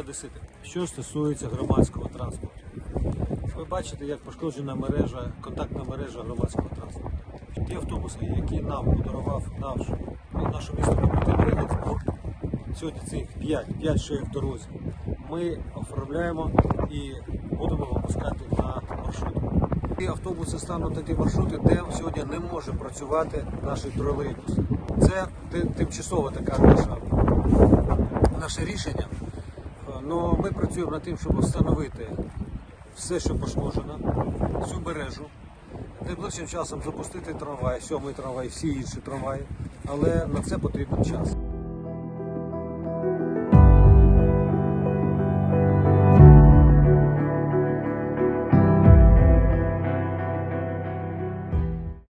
Одесити. Що стосується громадського транспорту, ви бачите, як пошкоджена мережа, контактна мережа громадського транспорту. Ті автобуси, які нам подарував наш, наше місто Рівненськ, сьогодні цих 5, 5 що є в дорозі, ми оформляємо і будемо випускати на маршрути. Ці автобуси стануть на ті маршрути, де сьогодні не може працювати наш тролейбус. Це тимчасова така наша, наше рішення. Ну, ми працюємо над тим, щоб встановити все, що пошкоджено, всю мережу. Найближчим часом запустити трамвай, сьомий трамвай, всі інші трамваї, але на це потрібен час.